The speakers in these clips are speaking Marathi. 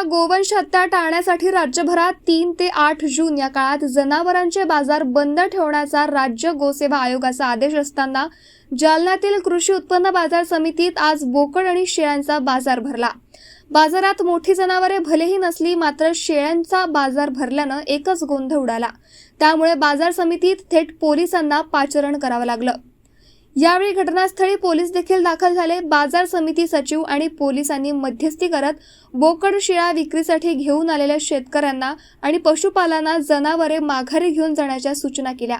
गोवंश हत्या टाळण्यासाठी राज्यभरात तीन ते आठ जून या काळात जनावरांचे बाजार बंद ठेवण्याचा राज्य गोसेवा आयोगाचा आदेश असताना जालन्यातील कृषी उत्पन्न बाजार समितीत आज बोकड आणि शेळ्यांचा बाजार भरला. बाजारात मोठी जनावरे भलेही नसली मात्र शेळ्यांचा बाजार भरल्यानं एकच गोंधळ उडाला. त्यामुळे बाजार समितीत थेट पोलिसांना पाचरण करावं लागलं. यावेळी घटनास्थळी पोलीस देखील दाखल झाले. बाजार समिती सचिव आणि पोलिसांनी मध्यस्थी करत बोकड शिळा विक्रीसाठी घेऊन आलेल्या शेतकऱ्यांना आणि पशुपालांना जनावरे माघारी घेऊन जाण्याच्या सूचना केल्या.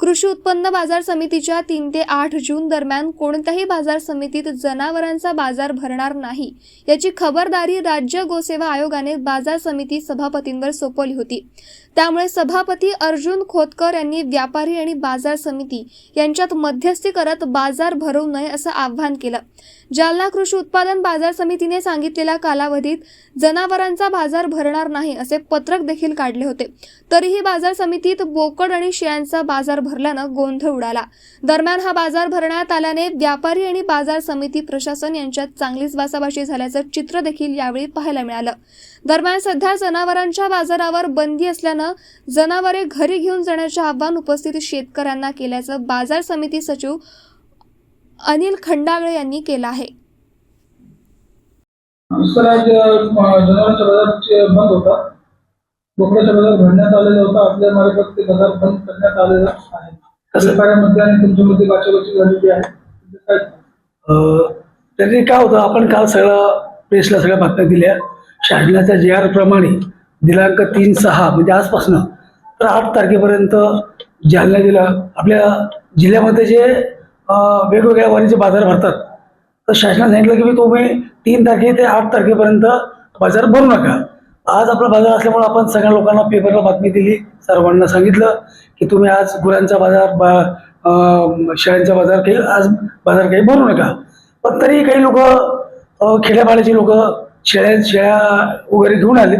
कृषी उत्पन्न बाजार समितीच्या तीन ते आठ जून दरम्यान कोणत्याही बाजार समितीत जनावरांचा बाजार भरणार नाही. याची खबरदारी राज्य गोसेवा आयोगाने बाजार समिती सभापतींवर सोपवली होती. त्यामुळे सभापती अर्जुन खोतकर यांनी व्यापारी आणि बाजार समिती यांच्यात मध्यस्थी करत बाजार भरवू नये असं आवाहन केलं. जालना कृषी उत्पादन बाजार समितीने सांगितलेल्या कालावधीत जनावरांचा बाजार भरणार नाही असे पत्रक देखील काढले होते. तरीही बाजार समितीत बोकड आणि शेळ्यांचा बाजार भरल्यानं गोंधळ उडाला. दरम्यान हा बाजार भरण्यात आल्याने व्यापारी आणि बाजार समिती प्रशासन यांच्यात चांगलीच बासाबाशी झाल्याचं चित्र देखील यावेळी पाहायला मिळालं. दरम्यान सध्या जनावरांच्या बाजारावर बंदी असल्यानं जनावरे घरी घेऊन जाण्याचे आव्हान उपस्थित शेतकऱ्यांना केल्याचं बाजार समिती सचिव अनिल खंडागळे यांनी केलं आहे. दुसरं आज जनावरांचा बाजार बंद होता. बोकडाचा बाजार भरण्यात आलेला होता. आपल्या मार्फत ते बाजार बंद करण्यात आलेला आहे. आणि तुमच्यामध्ये बाचाबाची झालेली आहे. काय होतं आपण काल सगळं प्रेसला सगळ्या बातम्या दिल्या. शासनाच्या जे आर प्रमाणे दिनांक तीन सहा म्हणजे आजपासून तर आठ तारखेपर्यंत जालना जिल्हा आपल्या जिल्ह्यामध्ये जे वेगवेगळ्या वारीचे बाजार भरतात. तर शासनाने सांगितलं की मी तुम्ही तीन तारखे ते आठ तारखेपर्यंत बाजार भरू नका. आज आपला बाजार असल्यामुळे आपण सगळ्या लोकांना पेपरला बातमी दिली सर्वांना सांगितलं की तुम्ही आज गुरांचा बाजार बा शेळ्यांचा बाजार काही आज बाजार काही भरू नका. पण तरी काही लोक खेड्यापाड्याचे लोक शेळ्या शेळ्या वगैरे घेऊन आले.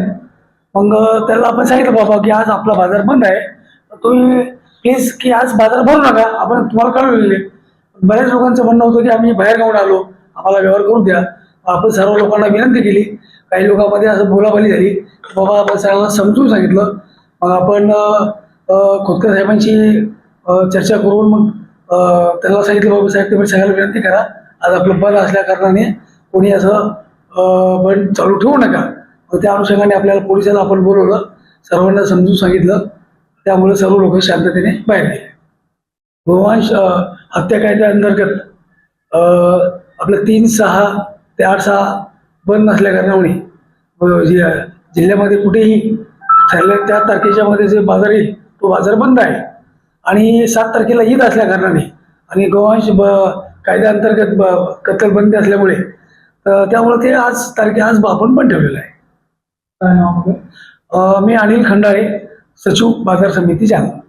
मग त्याला आपण सांगितलं बाबा की आज आपला बाजार बंद आहे. तुम्ही प्लीज की आज बाजार भरू नका. आपण तुम्हाला कळवलेले बऱ्याच लोकांचं म्हणणं होतं की आम्ही बाहेर गावून आलो. आम्हाला व्यवहार करून द्या. आपण सर्व लोकांना विनंती केली. काही लोकांमध्ये असं बोलाबाली झाली. बाबा आपण सगळ्यांना समजून सांगितलं. मग आपण खोतकर साहेबांशी चर्चा करून मग त्याला त्यांना सांगितलं बाबा साहेब तुम्ही सगळ्याला विनंती करा. आज आपलं बंद असल्या कारणाने कोणी असं बंद चालू ठेवू नका. मग त्या अनुषंगाने आपल्याला पोलिसांना आपण बोलवलं. सर्वांना समजून सांगितलं. त्यामुळे सर्व लोक शांततेने बाहेर गेले. गोवंश हत्या कायद्याअंतर्गत आपलं तीन सहा ते आठ सहा बंद नसल्या कारणामुळे जि- जिल्ह्यामध्ये कुठेही ठरल्या त्या तारखेच्या मध्ये जे बाजार येईल तो बाजार बंद आहे. आणि सात तारखेला ईद असल्या कारणाने आणि गोवंश ब कायद्याअंतर्गत ब कत्तलबंदी असल्यामुळे त्यामुळे ते आज तारखे आज आपण पण ठेवलेलं आहे. मी अनिल खंडाळे सचिव बाजार समिती जालना.